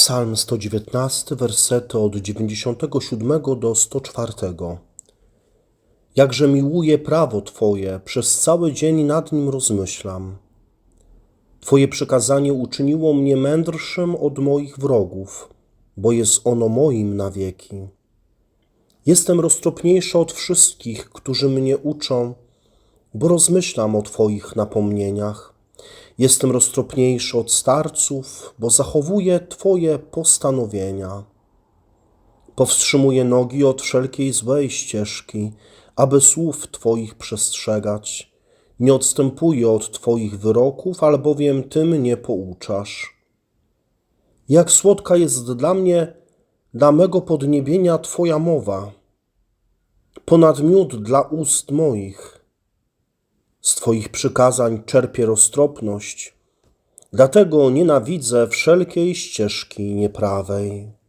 Psalm 119, wersety od 97 do 104. Jakże miłuję prawo Twoje, przez cały dzień nad nim rozmyślam. Twoje przekazanie uczyniło mnie mędrszym od moich wrogów, bo jest ono moim na wieki. Jestem roztropniejszy od wszystkich, którzy mnie uczą, bo rozmyślam o Twoich napomnieniach. Jestem roztropniejszy od starców, bo zachowuję Twoje postanowienia. Powstrzymuję nogi od wszelkiej złej ścieżki, aby słów Twoich przestrzegać. Nie odstępuję od Twoich wyroków, albowiem Ty mnie pouczasz. Jak słodka jest dla mnie, dla mego podniebienia Twoja mowa, ponad miód dla ust moich. Z Twoich przykazań czerpię roztropność, dlatego nienawidzę wszelkiej ścieżki nieprawej.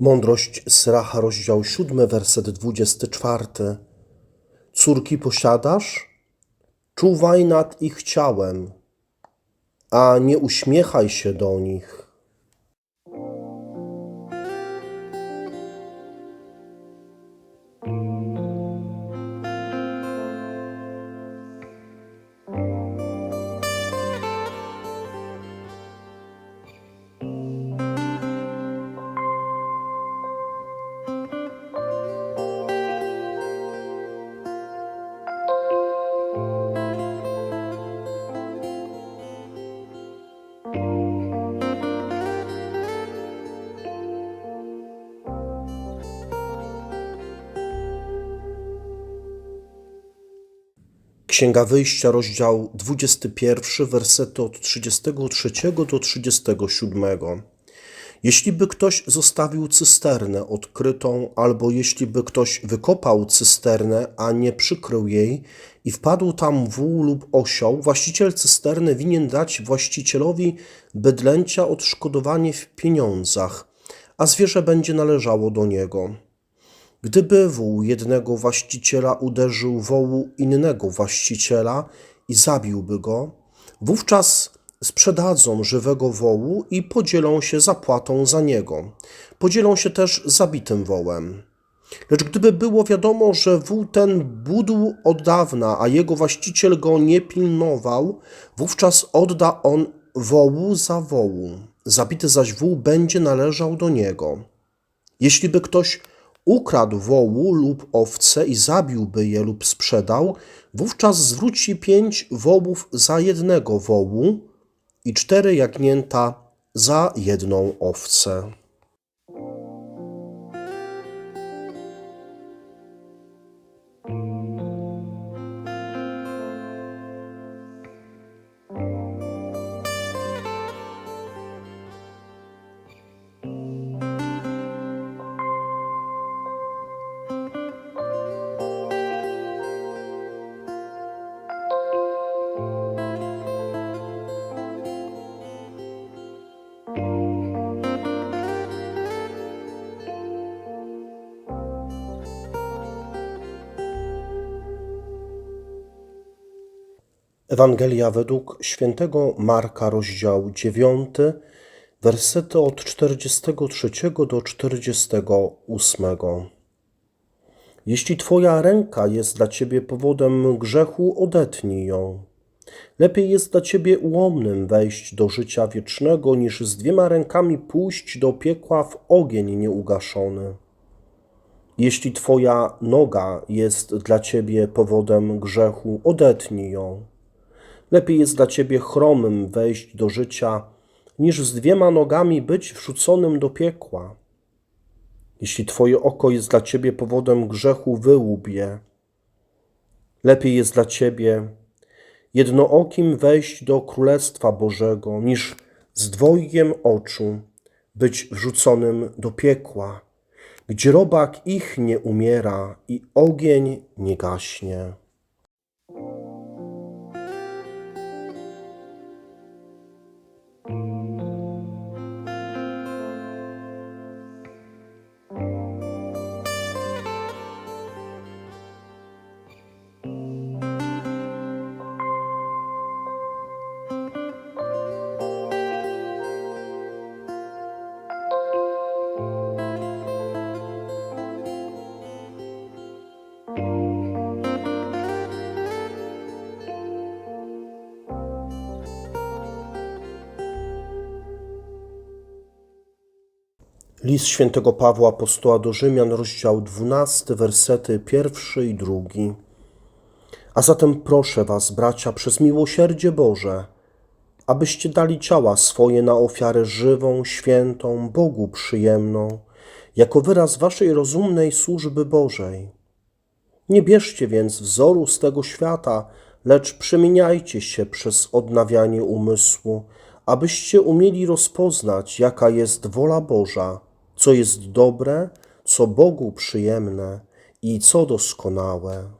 Mądrość Syracha, rozdział 7, werset 24. Córki posiadasz? Czuwaj nad ich ciałem, a nie uśmiechaj się do nich. Księga Wyjścia, rozdział 21, wersety od 33 do 37. Jeśli by ktoś zostawił cysternę odkrytą, albo jeśli by ktoś wykopał cysternę, a nie przykrył jej i wpadł tam wół lub osioł, właściciel cysterny winien dać właścicielowi bydlęcia odszkodowanie w pieniądzach, a zwierzę będzie należało do niego. Gdyby wół jednego właściciela uderzył wołu innego właściciela i zabiłby go, wówczas sprzedadzą żywego wołu i podzielą się zapłatą za niego. Podzielą się też zabitym wołem. Lecz gdyby było wiadomo, że wół ten budł od dawna, a jego właściciel go nie pilnował, wówczas odda on wołu za wołu. Zabity zaś wół będzie należał do niego. Jeśli by ktoś ukradł wołu lub owce i zabiłby je lub sprzedał, wówczas zwróci pięć wołów za jednego wołu i cztery jagnięta za jedną owcę. Ewangelia według świętego Marka, rozdział 9, wersety od 43 do 48. Jeśli Twoja ręka jest dla Ciebie powodem grzechu, odetnij ją. Lepiej jest dla Ciebie ułomnym wejść do życia wiecznego, niż z dwiema rękami pójść do piekła w ogień nieugaszony. Jeśli Twoja noga jest dla Ciebie powodem grzechu, odetnij ją. Lepiej jest dla ciebie chromym wejść do życia, niż z dwiema nogami być wrzuconym do piekła. Jeśli twoje oko jest dla ciebie powodem grzechu, wyłób je. Lepiej jest dla ciebie jednookim wejść do Królestwa Bożego, niż z dwojgiem oczu być wrzuconym do piekła, gdzie robak ich nie umiera i ogień nie gaśnie. List świętego Pawła Apostoła do Rzymian, rozdział 12, wersety pierwszy i drugi. A zatem proszę was, bracia, przez miłosierdzie Boże, abyście dali ciała swoje na ofiarę żywą, świętą, Bogu przyjemną, jako wyraz waszej rozumnej służby Bożej. Nie bierzcie więc wzoru z tego świata, lecz przemieniajcie się przez odnawianie umysłu, abyście umieli rozpoznać, jaka jest wola Boża, co jest dobre, co Bogu przyjemne i co doskonałe.